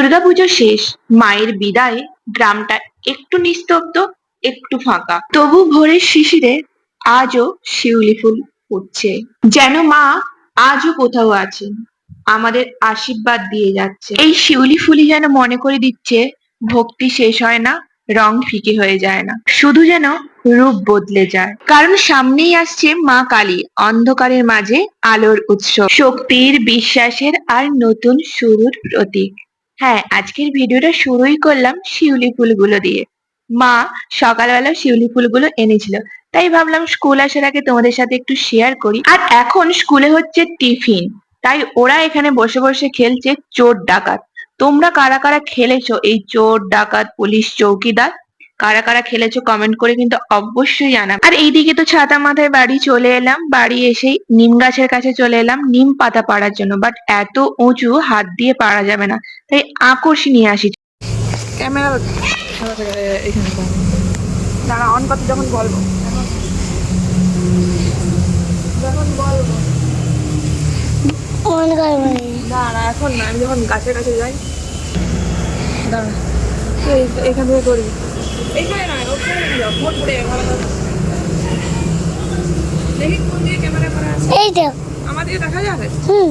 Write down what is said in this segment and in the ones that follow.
দুর্গাপুজো শেষ, মায়ের বিদায়ে, গ্রামটা একটু নিস্তব্ধ, একটু ফাঁকা। তবু ভোরের শিশিরে আজও শিউলি ফুল ফুটছে। যেন মা আজও কোথাও আছেন, আমাদের আশীর্বাদ দিয়ে যাচ্ছে। এই শিউলি ফুলই যেন মনে করে দিচ্ছে, ভক্তি শেষ হয় না, রং ফিকে হয়ে যায় না। শুধু যেন রূপ বদলে যায়। কারণ সামনেই আসছে মা কালী, অন্ধকারের মাঝে আলোর উৎসব। শক্তির, বিশ্বাসের আর নতুন শুরুর প্রতীক। হ্যাঁ আজকের ভিডিওটা শুরুই করলাম শিউলি ফুলগুলো দিয়ে। মা সকালবেলা শিউলি ফুলগুলো এনেছিল। তাই ভাবলাম স্কুল আসার আগে তোমাদের সাথে একটু শেয়ার করি। আর এখন স্কুলে হচ্ছে টিফিন। তাই ওরা এখানে বসে বসে খেলছে চোর ডাকাত। তোমরা কারা কারা খেলেছো এই চোর ডাকাত, পুলিশ, চৌকিদার? কারা কারা খেলেছো কমেন্ট করে কিন্তু অবশ্যই জানাবে। আর এইদিকে তো ছাতা মাথায় বাড়ি চলে এলাম বাড়ি এসেই নিম গাছের কাছে চলে এলাম নিম পাতা পাড়ার জন্য। বাট এত উঁচু হাত দিয়ে পাড়া যাবে না তাই আকর্ষি নিয়ে আসি। ক্যামেরা দাঁড়া অন করতে যখন বলব। যখন বলব। করব দাঁড়া এখন না আমি যখন গাছের কাছে যাই দাঁড়া এখান থেকে করবি। এইখানে নয় ওখানে যাও ফোন করে ভালো করে। দেখি কোন দিকে ক্যামেরা করা আছে এই তো আমার দিকে দেখা যাবে হুম।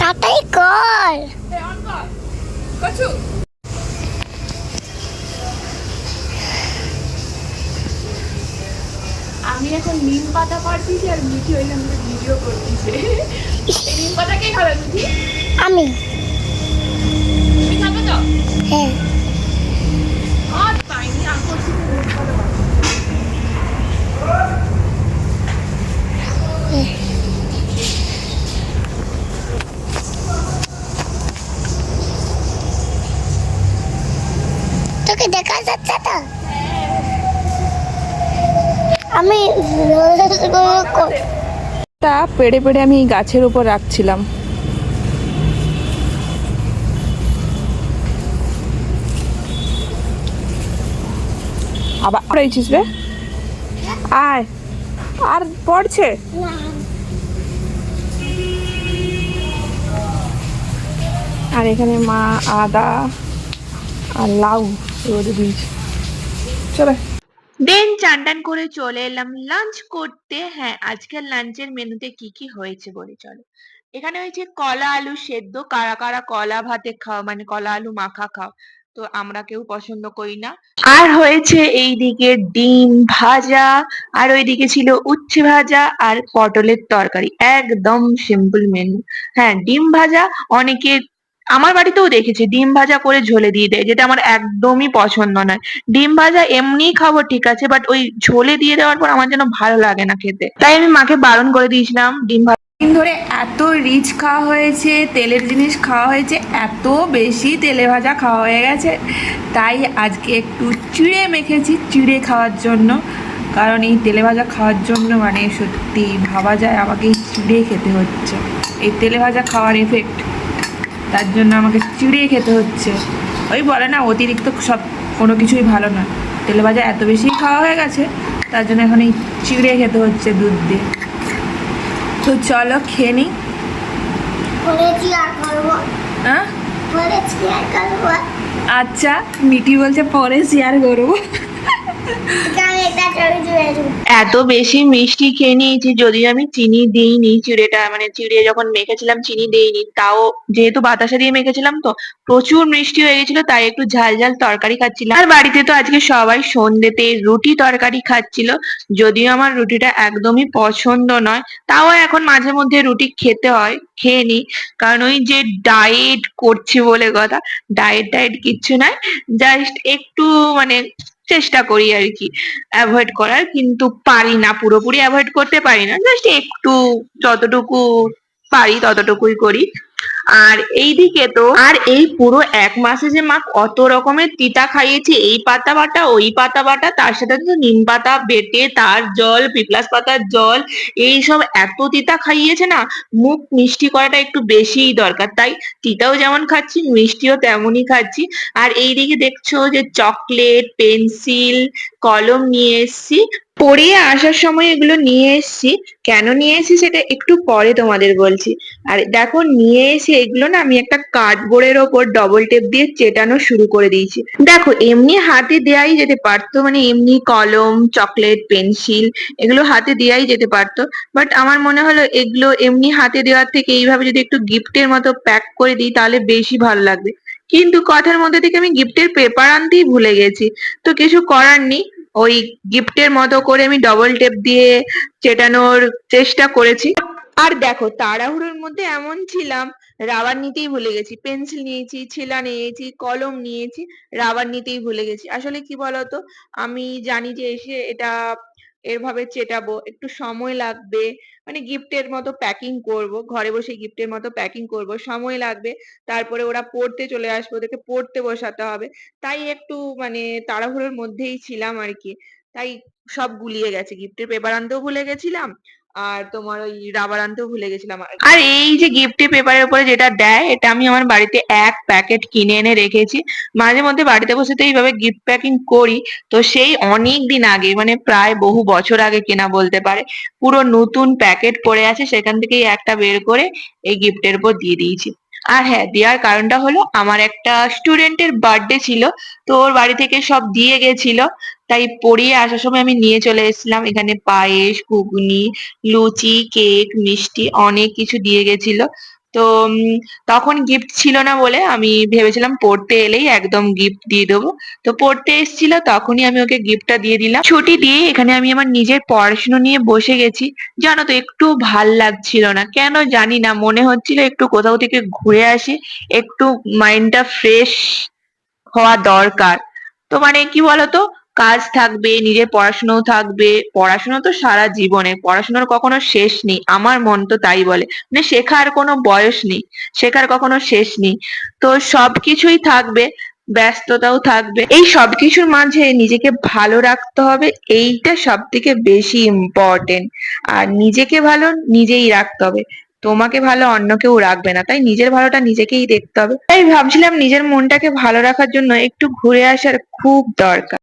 তাড়াতাড়ি কর। অন কর কচু আমি এখন নিম পাতা পাড়তেছি আর মিঠি ওই ভিডিও করতেছে নিম পাতা কে খাবে মিঠি? আমি। হ্যাঁ। তোকে দেখা যাচ্ছে তো আমি তা পেড়ে পেড়ে আমি গাছের উপর রাখছিলাম আবার পড়েছিস রে? আয়। আর পড়ছে? আর এখানে মা, আদা আর লাউ রোদে দিয়েছে। চলে। দেন চান টান করে চলে এলাম। লাঞ্চ করতে হ্যাঁ আজকের লাঞ্চের মেনুতে কি কি হয়েছে বলে চলো। এখানে হয়েছে কলা আলু সেদ্ধ, কারা কারা কলা ভাতে খাও মানে কলা আলু মাখা খাও। তো আমরা কেউ পছন্দ করি না। আর হয়েছে এইদিকে ডিম ভাজা, আর ওইদিকে ছিল উচ্ছে ভাজা আর পটলের তরকারি। একদম সিম্পল মেনু হ্যাঁ ডিম ভাজা অনেকে, আমার বাড়িতেও দেখেছি, ডিম ভাজা করে ঝোলে দিয়ে দেয়, যেটা আমার একদমই পছন্দ নয়। ডিম ভাজা এমনিই খাব, ঠিক আছে বাট ওই ঝোলে দিয়ে দেওয়ার পর আমার যেন ভালো লাগে না খেতে। তাই আমি মাকে বারণ করে দিয়েছিলাম, ডিম দিন ধরে এত রিচ খাওয়া হয়েছে, তেলের জিনিস খাওয়া হয়েছে, এত বেশি তেলে ভাজা খাওয়া হয়ে গেছে। তাই আজকে একটু চিড়ে মেখেছি, চিড়ে খাওয়ার জন্য। কারণ এই তেলে ভাজা খাওয়ার জন্য মানে সত্যি ভাবা যায় আমাকে চিড়ে খেতে হচ্ছে। এই তেলে ভাজা খাওয়ার এফেক্ট তার জন্য আমাকে চিড়ে খেতে হচ্ছে। ওই বলে না, অতিরিক্ত সব কোনো কিছুই ভালো না তেলে ভাজা এত বেশি খাওয়া হয়ে গেছে, তার জন্য এখন এই চিড়ে খেতে হচ্ছে দুধ দিয়ে। তো চলো খেয়ে নিই হ্যাঁ? আচ্ছা মিটি বলছে পরে শেয়ার করব। এত বেশি মিষ্টি খেয়ে নিয়েছি যদিও আমি চিনি দিইনি, চিড়েটা মানে চিড়ে যখন মেখেছিলাম চিনি দিইনি, তাও যেহেতু বাতাসা দিয়ে মেখেছিলাম তো প্রচুর মিষ্টি হয়ে গেছিল, তাই একটু ঝাল ঝাল তরকারি খাচ্ছিলাম। আর বাড়িতে তো আজকে সবাই সন্ধ্যেতে রুটি তরকারি খাচ্ছিল, যদিও আমার রুটিটা একদমই পছন্দ নয়, তাও এখন মাঝে মধ্যে রুটি খেতে হয়, খেয়ে নিই, কারণ ওই যে ডায়েট করছি বলে কথা ডায়েট ডায়েট কিচ্ছু নয় জাস্ট একটু মানে চেষ্টা করি আর কি অ্যাভয়েড করার, কিন্তু পারি না, পুরোপুরি অ্যাভয়েড করতে পারি না জাস্ট একটু যতটুকু পারি ততটুকুই করি। আর এইদিকে তো, আর এই পুরো এক মাসে যে মা কত রকমের তিতা খাইয়েছে, এই পাতা বাটা, ওই পাতা বাটা, তার সাথে তো নিম পাতা বেটে, তার জল, পিপলাস পাতার জল, এই সব এত তিতা খাইয়েছে না, মুখ মিষ্টি করাটা একটু বেশিই দরকার। তাই তিতাও যেমন খাচ্ছি, মিষ্টিও তেমনই খাচ্ছি। আর এইদিকে দেখছ যে চকলেট, পেন্সিল, কলম নিয়ে এসেছি। পড়িয়ে আসার সময় এগুলো নিয়ে এসেছি। কেন নিয়ে এসেছি সেটা একটু পরে তোমাদের বলছি। আর দেখো, নিয়ে এসে এগুলো না আমি একটা কার্ডবোর্ডের ওপর ডবল টেপ দিয়ে চেটানো শুরু করে দিয়েছি। দেখো, এমনি হাতে দেয়াই যেতে পারতো মানে এমনি কলম চকলেট পেন্সিল এগুলো হাতে দেয়াই যেতে পারতো। বাট আমার মনে হলো এগুলো এমনি হাতে দেওয়ার থেকে এইভাবে যদি একটু গিফটের মতো প্যাক করে দিই, তাহলে বেশি ভালো লাগবে। কিন্তু কথার মধ্যে থেকে আমি গিফটের পেপার আনতেই ভুলে গেছি। তো কিছু করার নেই। ওই গিফটের মতো করে আমি ডবল টেপ দিয়ে চেটানোর চেষ্টা করেছি। আর দেখো, তাড়াহুড়োর মধ্যে এমন ছিলাম, রাবার নিতেই ভুলে গেছি। পেন্সিল নিয়েছি, ছিলা নিয়েছি, কলম নিয়েছি, রাবার নিতেই ভুলে গেছি। আসলে কি বলতো? আমি জানি যে এসে এটা এভাবে চেটাবো, একটু সময় লাগবে মানে গিফটের মতো প্যাকিং করব, ঘরে বসে গিফটের মতো প্যাকিং করব, সময় লাগবে, তারপরে ওরা পড়তে চলে আসবে, ওদেরকে পড়তে বসাতে হবে, তাই একটু মানে তাড়াহুড়োর মধ্যেই ছিলাম আর কি, তাই সব গুলিয়ে গেছে গিফটের পেপার আনতেও ভুলে গেছিলাম আর তোমার ওই রাবার আনতেও ভুলে গেছিলাম। আর এই যে গিফটের পেপারের উপরে যেটা দেয়, এটা আমি আমার বাড়িতে এক প্যাকেট কিনে এনে রেখেছি। মাঝে মধ্যে বাড়িতে বসে তো এইভাবে গিফট প্যাকিং করি। তো সেই অনেক দিন আগে মানে প্রায় বহু বছর আগে কেনা বলতে পারে, পুরো নতুন প্যাকেট পড়ে আছে, সেখান থেকেই একটা বের করে এই গিফটের উপর দিয়ে দিয়েছি। আর হ্যাঁ দেওয়ার কারণটা হলো, আমার একটা স্টুডেন্টের বার্থডে ছিল, তো ওর বাড়ি থেকে সব দিয়ে গেছিল। তাই পড়িয়ে আসার সময় আমি নিয়ে চলে এসেছিলাম। এখানে পায়েস, ঘুগনি, লুচি, কেক, মিষ্টি অনেক কিছু দিয়ে গেছিল। তো তখন গিফট ছিল না বলে আমি ভেবেছিলাম পড়তে এলেই একদম গিফট দিয়ে দেবো। তো পড়তে এসেছিল, তখনই আমি ওকে গিফটটা দিয়ে দিলাম। ছুটি দিয়ে এখানে আমি আমার নিজের পড়াশুনো নিয়ে বসে গেছি। জানো তো, একটু ভালো লাগছিল না। কেন জানি না, মনে হচ্ছিল একটু কোথাও থেকে ঘুরে আসি, একটু মাইন্ডটা ফ্রেশ হওয়া দরকার। তো মানে কি বলতো কাজ থাকবে, নিজের পড়াশোনাও থাকবে। পড়াশোনা তো সারা জীবনে, পড়াশোনার কখনো শেষ নেই। আমার মন তো তাই বলে। মানে শেখার কোনো বয়স নেই, শেখার কখনো শেষ নেই। তো সবকিছুই থাকবে, ব্যস্ততাও থাকবে। এই সবকিছুর মাঝে নিজেকে ভালো রাখতে হবে, এইটা সব থেকে বেশি ইম্পর্টেন্ট আর নিজেকে ভালো নিজেই রাখতে হবে। তোমাকে ভালো অন্য কেউ রাখবে না, তাই নিজের ভালোটা নিজেকেই দেখতে হবে। তাই ভাবছিলাম নিজের মনটাকে ভালো রাখার জন্য একটু ঘুরে আসার খুব দরকার।